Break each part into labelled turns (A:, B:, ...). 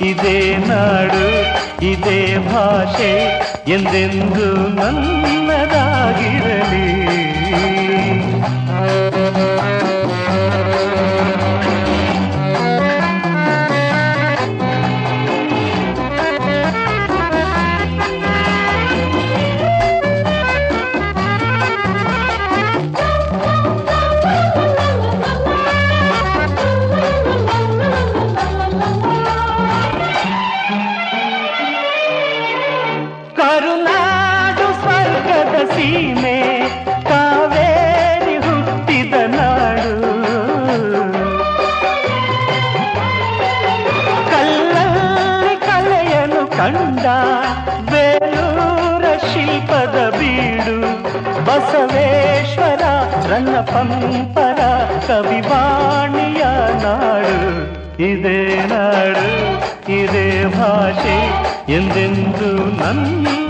A: ಇದೇ ನಾಡು ಇದೇ ಭಾಷೆ ಎಂದೆಂದು ನನ್ನದಾಗಿರಲಿ. ಸೀಮೆ ಕಾವೇರಿ ಹುಟ್ಟಿದ ನಾಡು. ಕಲ್ಲಲ್ಲಿ ಕಲೆಯನು ಕಂಡ ಬೇಲೂರ ಶಿಲ್ಪದ ಬೀಡು. ಬಸವೇಶ್ವರ ರನ್ನ ಪಂಪರ ಕವಿವಾಣಿಯ ನಾಡು. ಇದೇ ನಾಡು, ಇದೇ ಭಾಷೆ. ಎಂದೆಂದು ನನ್ನದಾಗಿರಲಿ.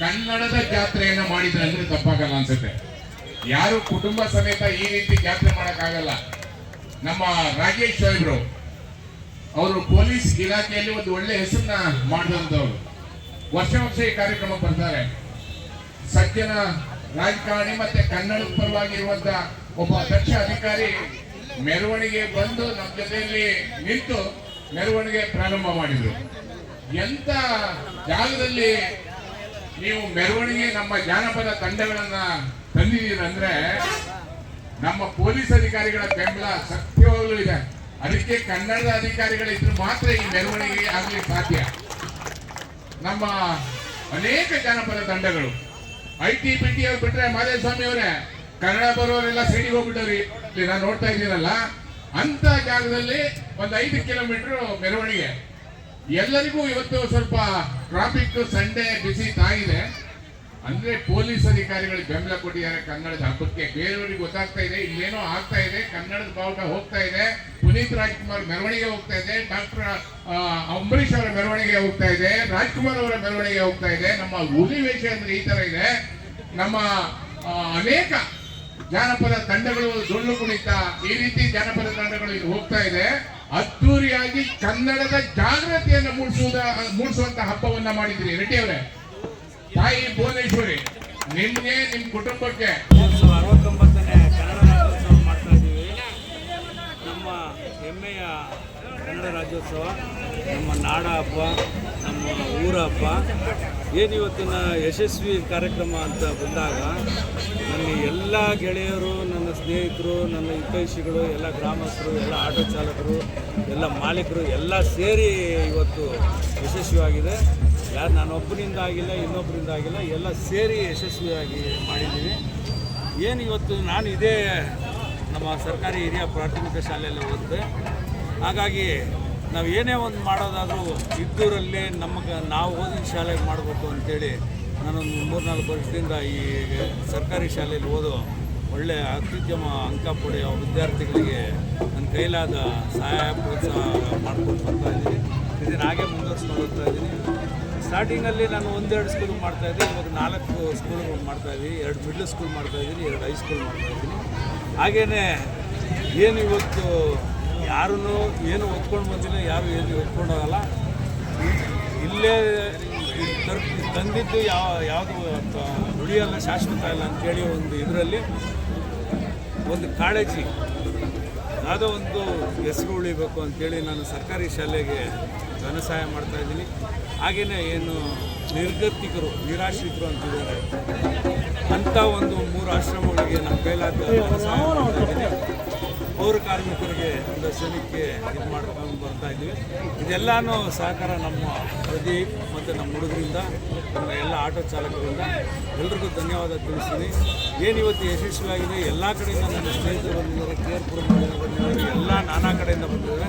B: ಕನ್ನಡದ ಜಾತ್ರೆಯನ್ನ ಮಾಡಿದ್ರೆ ಅಂದ್ರೆ ತಪ್ಪಾಗಲ್ಲ ಅನ್ಸುತ್ತೆ. ಯಾರು ಕುಟುಂಬ ಸಮೇತ ಈ ರೀತಿ ಜಾತ್ರೆ ಮಾಡೋಕ್ಕಾಗಲ್ಲ. ನಮ್ಮ ರಾಜೇಶ್ ಸಾಹೇಬ್ರು, ಅವರು ಪೊಲೀಸ್ ಇಲಾಖೆಯಲ್ಲಿ ಒಂದು ಒಳ್ಳೆ ಹೆಸರನ್ನ ಮಾಡಿದಂಥವ್ರು. ವರ್ಷ ವರ್ಷ ಈ ಕಾರ್ಯಕ್ರಮ ಬರ್ತಾರೆ. ಸಜ್ಜನ ರಾಜಕಾರಣಿ ಮತ್ತೆ ಕನ್ನಡ ಪರವಾಗಿರುವಂತ ಒಬ್ಬ ದಕ್ಷ ಅಧಿಕಾರಿ ಮೆರವಣಿಗೆ ಬಂದು ನಮ್ಮ ಜೊತೆಯಲ್ಲಿ ನಿಂತು ಮೆರವಣಿಗೆ ಪ್ರಾರಂಭ ಮಾಡಿದ್ರು. ಎಂತ ಜಾಗದಲ್ಲಿ ನೀವು ಮೆರವಣಿಗೆ ನಮ್ಮ ಜಾನಪದ ತಂಡಗಳನ್ನ ತಂದಿದ್ದೀರಂದ್ರೆ ನಮ್ಮ ಪೊಲೀಸ್ ಅಧಿಕಾರಿಗಳ ಬೆಂಬಲ ಸತ್ಯವಾಗಲೂ ಇದೆ. ಅದಕ್ಕೆ ಕನ್ನಡದ ಅಧಿಕಾರಿಗಳಿದ್ರೆ ಮಾತ್ರ ಈ ಮೆರವಣಿಗೆ ಆಗ್ಲಿಕ್ಕೆ ಸಾಧ್ಯ. ನಮ್ಮ ಅನೇಕ ಜಾನಪದ ತಂಡಗಳು. ಐ ಟಿ ಪಿ ಟಿ ಅವ್ರು ಬಿಟ್ರೆ ಮಾದೇಸ್ವಾಮಿ ಅವರೇ, ಕನ್ನಡ ಬರೋರೆಲ್ಲ ಸೈಡಿಗೆ ಹೋಗ್ಬಿಟ್ಟವ್ರಿ. ಇಲ್ಲಿ ನಾನು ನೋಡ್ತಾ ಇದ್ದೀನಲ್ಲ, ಅಂತ ಜಾಗದಲ್ಲಿ ಒಂದು ಐದು ಕಿಲೋಮೀಟರ್ ಮೆರವಣಿಗೆ. ಎಲ್ಲರಿಗೂ ಇವತ್ತು ಸ್ವಲ್ಪ ಟ್ರಾಫಿಕ್ ಸಂಡೆ ಬಿಸಿ ತಾಗಿದೆ. ಅಂದ್ರೆ ಪೊಲೀಸ್ ಅಧಿಕಾರಿಗಳಿಗೆ ಬೆಂಬಲ ಕೊಟ್ಟಿದ್ದಾರೆ ಕನ್ನಡದ ಹಬ್ಬಕ್ಕೆ. ಬೇರೆಯವರಿಗೆ ಗೊತ್ತಾಗ್ತಾ ಇದೆ ಇಲ್ಲೇನೋ ಆಗ್ತಾ ಇದೆ, ಕನ್ನಡದ ಬಾವುಟ ಹೋಗ್ತಾ ಇದೆ. ಪುನೀತ್ ರಾಜ್ಕುಮಾರ್ ಮೆರವಣಿಗೆ ಹೋಗ್ತಾ ಇದೆ, ಡಾಕ್ಟರ್ ಅಂಬರೀಶ್ ಅವರ ಮೆರವಣಿಗೆ ಹೋಗ್ತಾ ಇದೆ, ರಾಜ್ಕುಮಾರ್ ಅವರ ಮೆರವಣಿಗೆ ಹೋಗ್ತಾ ಇದೆ. ನಮ್ಮ ವೇಷ ಅಂದ್ರೆ ಈ ತರ ಇದೆ. ನಮ್ಮ ಅನೇಕ ಜಾನಪದ ತಂಡಗಳು ಡೊಳ್ಳು ಕುಣಿತ, ಈ ರೀತಿ ಜಾನಪದ ತಂಡಗಳು ಇಲ್ಲಿ ಹೋಗ್ತಾ ಇದೆ. ಅದ್ದೂರಿಯಾಗಿ ಕನ್ನಡದ ಜಾಗೃತಿಯನ್ನು ಮೂಡಿಸುವುದ, ಮೂಡಿಸುವಂತ ಹಬ್ಬವನ್ನ ಮಾಡಿದ್ರಿ ರೆಡ್ಡಿ ಅವರೇ. ತಾಯಿ ಭುವನೇಶ್ವರಿ ನಿಮ್ಗೆ ನಿಮ್ ಕುಟುಂಬಕ್ಕೆ
C: ಅರವತ್ತೊಂಬತ್ತನೇ ಕನ್ನಡ ರಾಜ್ಯೋತ್ಸವ ನಮ್ಮ ಹೆಮ್ಮೆಯ ಕನ್ನಡ ರಾಜ್ಯೋತ್ಸವ, ನಮ್ಮ ನಾಡ ಹಬ್ಬ, ನಮ್ಮ ಊರ ಹಬ್ಬ. ಏನು ಇವತ್ತಿನ ಯಶಸ್ವಿ ಕಾರ್ಯಕ್ರಮ ಅಂತ ಬಂದಾಗ, ನನ್ನ ಎಲ್ಲ ಗೆಳೆಯರು, ನನ್ನ ಸ್ನೇಹಿತರು, ನನ್ನ ಹಿತೈಷಿಗಳು, ಎಲ್ಲ ಗ್ರಾಮಸ್ಥರು, ಎಲ್ಲ ಆಟೋ ಚಾಲಕರು, ಎಲ್ಲ ಮಾಲೀಕರು ಎಲ್ಲ ಸೇರಿ ಇವತ್ತು ಯಶಸ್ವಿಯಾಗಿದೆ. ಯಾರು ನಾನು ಒಬ್ಬರಿಂದ ಆಗಿಲ್ಲ ಇನ್ನೊಬ್ಬರಿಂದ ಆಗಿಲ್ಲ, ಎಲ್ಲ ಸೇರಿ ಯಶಸ್ವಿಯಾಗಿ ಮಾಡಿದ್ದೀವಿ. ಏನು ಇವತ್ತು ನಾನು ಇದೇ ನಮ್ಮ ಸರ್ಕಾರಿ ಹಿರಿಯ ಪ್ರಾಥಮಿಕ ಶಾಲೆಯಲ್ಲಿ ಓದಿದೆ. ಹಾಗಾಗಿ ನಾವು ಏನೇ ಒಂದು ಮಾಡೋದಾದರೂ ಇದ್ದೂರಲ್ಲಿ ನಮಗೆ ನಾವು ಓದಿದ ಶಾಲೆಗೆ ಮಾಡಬೇಕು ಅಂತೇಳಿ ನಾನೊಂದು ಮೂರು ನಾಲ್ಕು ವರ್ಷದಿಂದ ಈ ಸರ್ಕಾರಿ ಶಾಲೆಯಲ್ಲಿ ಓದೋ ಒಳ್ಳೆಯ ಅತ್ಯುತ್ತಮ ಅಂಕ ಪಡೆಯುವ ವಿದ್ಯಾರ್ಥಿಗಳಿಗೆ ನನ್ನ ಕೈಲಾದ ಸಹಾಯ ಪ್ರೋತ್ಸಾಹ ಮಾಡ್ಕೊಂಡು ಬರ್ತಾ ಇದ್ದೀನಿ. ಇದನ್ನು ಹಾಗೆ ಮುಂದುವರ್ಸ್ಕೊಂಡು ಹೋಗ್ತಾ ಇದ್ದೀನಿ. ಸ್ಟಾರ್ಟಿಂಗಲ್ಲಿ ನಾನು ಒಂದೆರಡು ಸ್ಕೂಲ್ ಮಾಡ್ತಾ ಇದ್ದೆ, ಇವಾಗ ನಾಲ್ಕು ಸ್ಕೂಲ್ಗಳು ಮಾಡ್ತಾ ಇದ್ದೀನಿ, ಎರಡು ಮಿಡ್ಲ್ ಸ್ಕೂಲ್ ಮಾಡ್ತಾ ಇದ್ದೀನಿ, ಎರಡು ಹೈಸ್ಕೂಲ್ ಮಾಡ್ತಾ ಇದ್ದೀನಿ. ಹಾಗೆಯೇ ಏನು ಇವತ್ತು ಯಾರೂ ಏನು ಒತ್ಕೊಂಡು ಬಂದಿಲ್ಲ, ಯಾರು ಏನು ಒತ್ಕೊಂಡು ಹೋಗಲ್ಲ. ಇಲ್ಲೇ ಇಲ್ಲಿ ತರ್ ತಂದಿದ್ದು ಯಾವ, ಯಾವುದು ನುಡಿಯಲ್ಲ, ಶಾಶ್ವತ ಇಲ್ಲ ಅಂತೇಳಿ ಒಂದು ಇದರಲ್ಲಿ ಒಂದು ಕಾಳಜಿ ಯಾವುದೋ ಒಂದು ಹೆಸರು ಉಳಿಬೇಕು ಅಂತೇಳಿ ನಾನು ಸರ್ಕಾರಿ ಶಾಲೆಗೆ ಧನ ಸಹಾಯ ಮಾಡ್ತಾ ಇದ್ದೀನಿ. ಹಾಗೆಯೇ ಏನು ನಿರ್ಗತಿಕರು, ನಿರಾಶ್ರಿತರು ಅಂತಿದ್ದಾರೆ ಅಂಥ ಒಂದು ಮೂರು ಆಶ್ರಮಗಳಿಗೆ ನಮ್ಮ ಕೈಲಾದ ಸಹಾಯ ಪೌರ ಕಾರ್ಮಿಕರಿಗೆ ಒಂದು ಸೈನಿಕಕ್ಕೆ ಇದು ಮಾಡ್ಕೊಂಡು ಬರ್ತಾ ಇದ್ದೀವಿ. ಇದೆಲ್ಲನೂ ಸಹಕಾರ ನಮ್ಮ ಪ್ರದೀಪ್ ಮತ್ತು ನಮ್ಮ ಹುಡುಗರಿಂದ, ನಮ್ಮ ಎಲ್ಲ ಆಟೋ ಚಾಲಕರಿಂದ ಎಲ್ರಿಗೂ ಧನ್ಯವಾದ ತಿಳಿಸ್ತೀನಿ. ಏನು ಇವತ್ತು ಯಶಸ್ವಿಯಾಗಿದೆ, ಎಲ್ಲ ಕಡೆಯಿಂದ ನನ್ನ ಸ್ನೇಹಿತರು ಬಂದಿದ್ದಾರೆ ಕೇರ್ಪುರ ಬಂದಿದ್ದಾರೆ, ಎಲ್ಲ ನಾನಾ ಕಡೆಯಿಂದ ಬಂದಿದ್ದಾರೆ.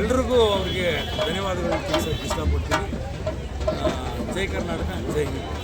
C: ಎಲ್ರಿಗೂ ಅವ್ರಿಗೆ ಧನ್ಯವಾದಗಳನ್ನು ತಿಳಿಸೋಕ್ಕೆ ಇಷ್ಟಪಡ್ತೀನಿ. ಜೈ ಕರ್ನಾಟಕ, ಜೈ ಹಿಂದ್.